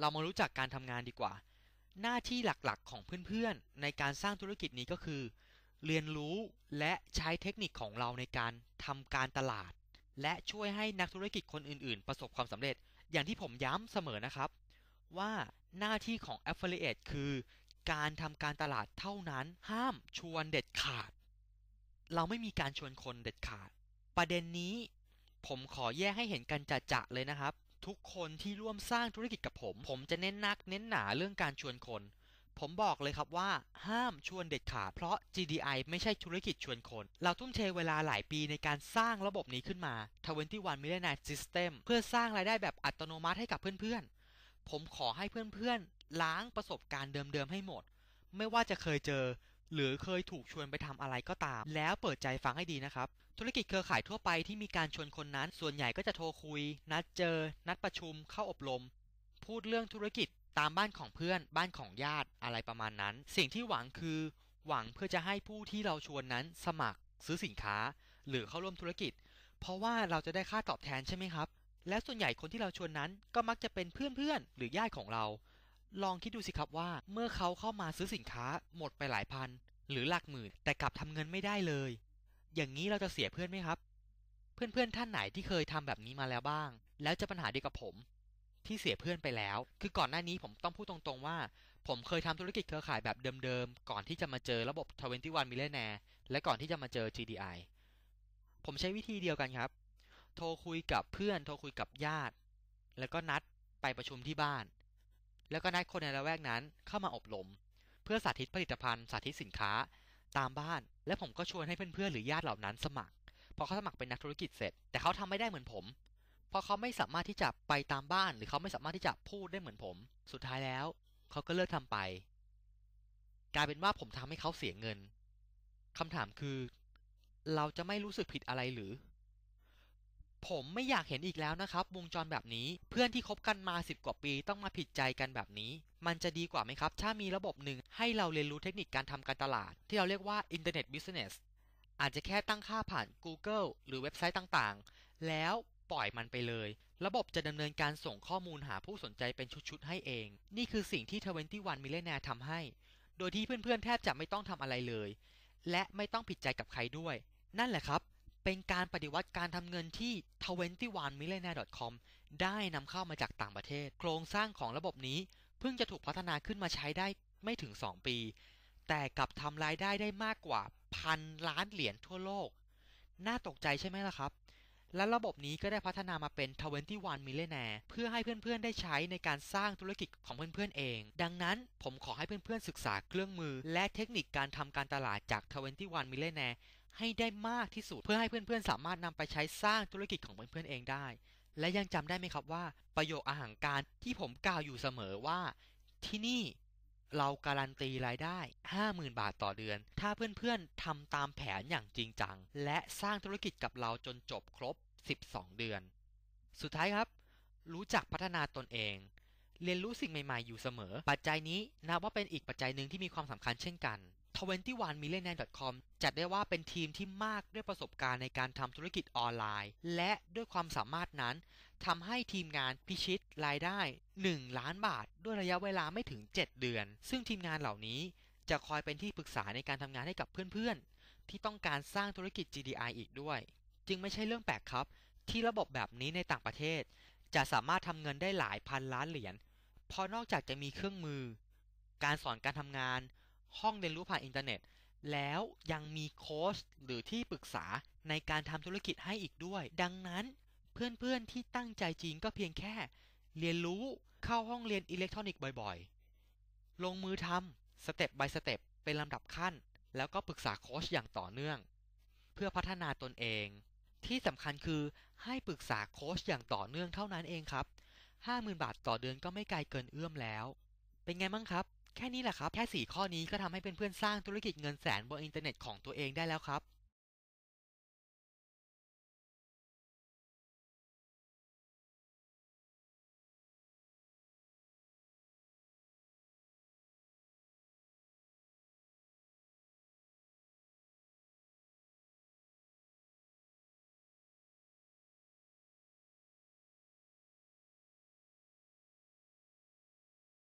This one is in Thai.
เรามารู้จักการทำงานดีกว่า หน้าที่หลักๆของเพื่อนๆ ในการสร้างธุรกิจนี้ก็คือ เรียนรู้และใช้เทคนิคของเราในการทำการตลาด และช่วยให้นักธุรกิจคนอื่นๆ ประสบความสำเร็จ อย่างที่ผมย้ำเสมอนะครับ ว่าหน้าที่ของ Affiliate คือการทำการตลาดเท่านั้นห้ามชวนเด็ดขาด เราไม่มีการชวนคนเด็ดขาด ประเด็นนี้ผมขอแยกให้เห็นกันจะๆเลยนะครับ ทุกคนที่ร่วมสร้างธุรกิจกับผม ผมจะเน้นนักเน้นหนาเรื่องการชวนคน ผมบอกเลยครับว่าห้ามชวนเด็ดขาดเพราะ GDI ไม่ใช่ธุรกิจชวนคน เราทุ่มเทเวลาหลายปีในการสร้างระบบนี้ขึ้นมา 21 Millionaire System เพื่อสร้างรายได้แบบอัตโนมัติให้กับเพื่อนๆ ผมขอให้เพื่อนๆล้างประสบการณ์เดิมๆให้หมด ไม่ว่าจะเคยเจอ หรือเคยถูกชวนไปทำอะไรก็ตาม แล้วเปิดใจฟังให้ดีนะครับ ธุรกิจเครือข่ายทั่วไปที่มีการชวนคนนั้น ส่วนใหญ่ก็จะโทรคุย นัดเจอ นัดประชุม เข้าอบรม พูดเรื่องธุรกิจตามบ้านของเพื่อน บ้านของญาติอะไรประมาณนั้น สิ่งที่หวังคือ หวังเพื่อจะให้ผู้ที่เราชวนนั้นสมัคร ซื้อสินค้า หรือเข้าร่วมธุรกิจ เพราะว่าเราจะได้ค่าตอบแทนใช่ไหมครับ และส่วนใหญ่คนที่เราชวนนั้นก็มักจะเป็นเพื่อนๆหรือญาติของเรา ลองคิดดูสิครับว่า เมื่อเขาเข้ามาซื้อสินค้าหมดไปหลายพัน หรือหลักหมื่นแต่กลับทำเงินไม่ได้เลย อย่างนี้เราจะเสียเพื่อนไหมครับ เพื่อนๆท่านไหนที่เคยทำแบบนี้มาแล้วบ้าง แล้วจะปัญหาเดียวกับผม ที่เสียเพื่อนไปแล้ว คือก่อนหน้านี้ผมต้องพูดตรงๆว่า ผมเคยทำธุรกิจเครือข่ายแบบเดิมๆก่อนที่จะมาเจอระบบ 21 Millionaire และก่อนที่จะมาเจอ GDI ผมใช้วิธีเดียวกันครับ โทรคุยกับเพื่อน โทรคุยกับญาติ แล้วก็นัดไปประชุมที่บ้าน แล้วก็นัดคนในละแวกนั้นเข้ามาอบรม เพื่อสาธิตผลิตภัณฑ์ สาธิตสินค้า ตามบ้าน และผมก็ชวนให้เพื่อนๆหรือญาติเหล่านั้นสมัคร พอเขาสมัครเป็นนักธุรกิจเสร็จ แต่เขาทำไม่ได้เหมือนผม เพราะเขาไม่สามารถที่จะไปตามบ้าน หรือเขาไม่สามารถที่จะพูดได้เหมือนผม สุดท้ายแล้ว เขาก็เลิกทำไป กลายเป็นว่าผมทำให้เขาเสียเงินคำถามคือ เราจะไม่รู้สึกผิดอะไรหรือ ผมไม่อยากเห็นอีกแล้วนะครับ วงจรแบบนี้ เพื่อนที่คบกันมาสิบกว่าปีต้องมาผิดใจกันแบบนี้ มันจะดีกว่าไหมครับ ถ้ามีระบบหนึ่งให้เราเรียนรู้เทคนิคการทำการตลาด ที่เราเรียกว่า Internet Business อาจจะแค่ตั้งค่าผ่าน Google หรือเว็บไซต์ต่างๆ แล้วปล่อยมันไปเลย ระบบจะดำเนินการส่งข้อมูลหาผู้สนใจเป็นชุดๆให้เอง นี่คือสิ่งที่ 21 Millionaire ทำให้ โดยที่เพื่อนๆแทบจะไม่ต้องทำอะไรเลย และไม่ต้องผิดใจกับใครด้วย นั่นแหละครับ เป็นการปฏิวัติการทำเงินที่ 21millionaire.com ได้นำเข้ามาจากต่างประเทศ โครงสร้างของระบบนี้ เพิ่งจะถูกพัฒนาขึ้นมาใช้ได้ไม่ถึง 2 ปี แต่กลับทำรายได้ได้มากกว่าพันล้านเหรียญทั่วโลก น่าตกใจใช่ไหมล่ะครับ และระบบนี้ก็ได้พัฒนามาเป็น 21 Millionaire เพื่อให้เพื่อนๆ ได้ใช้ในการสร้างธุรกิจของเพื่อนๆ เอง ดังนั้นผมขอให้เพื่อนๆ ศึกษาเครื่องมือ และเทคนิคการทำการตลาดจาก 21 Millionaire ให้ได้มากที่สุด เพื่อให้เพื่อนๆ สามารถนำไปใช้สร้างธุรกิจของเพื่อนๆ เองได้ และยังจำได้ไหมครับว่า ประโยคอาหารการที่ผมกล่าวอยู่เสมอว่า ที่นี่เราการันตีรายได้ 50,000 บาทต่อเดือน ถ้าเพื่อนๆทำตามแผนอย่างจริงจัง และสร้างธุรกิจกับเราจนจบครบ 12 เดือน สุดท้ายครับ รู้จักพัฒนาตนเอง เรียนรู้สิ่งใหม่ๆ อยู่เสมอ ปัจจัยนี้นับว่าเป็นอีกปัจจัยหนึ่งที่มีความสำคัญเช่นกัน21 millionaire.com จัดได้ว่าเป็นทีมที่มากด้วยประสบการณ์ในการทำธุรกิจออนไลน์ และด้วยความสามารถนั้นทำให้ทีมงานพิชิตรายได้ 1 ล้านบาท ด้วยระยะเวลาไม่ถึง 7 เดือน ซึ่งทีมงานเหล่านี้จะคอยเป็นที่ปรึกษาในการทำงานให้กับเพื่อนๆ ที่ต้องการสร้างธุรกิจ GDI อีกด้วย จึงไม่ใช่เรื่องแปลกครับ ที่ระบบแบบนี้ในต่างประเทศ จะสามารถทำเงินได้หลายพันล้านเหรียญเพราะนอกจากจะมีเครื่องมือ การสอนการทำงาน ห้องเรียนรู้ผ่านอินเทอร์เน็ต แล้วยังมีโค้ชหรือที่ปรึกษาในการทำธุรกิจให้อีกด้วย ดังนั้นเพื่อนๆที่ตั้งใจจริงก็เพียงแค่ เรียนรู้เข้าห้องเรียนอิเล็กทรอนิกส์บ่อยๆ ลงมือทำสเต็ป by สเต็ปเป็นลำดับขั้น แล้วก็ปรึกษาโค้ชอย่างต่อเนื่อง เพื่อพัฒนาตนเอง ที่สำคัญคือให้ปรึกษาโค้ชอย่างต่อเนื่องเท่านั้นเองครับ 50,000 บาทต่อเดือนก็ไม่ไกลเกินเอื้อมแล้ว เป็นไงบ้างครับ แค่นี้แหละครับ แค่ 4 ข้อนี้ก็ทำให้เพื่อนๆสร้างธุรกิจเงินแสนบนอินเทอร์เน็ตของตัวเองได้แล้วครับ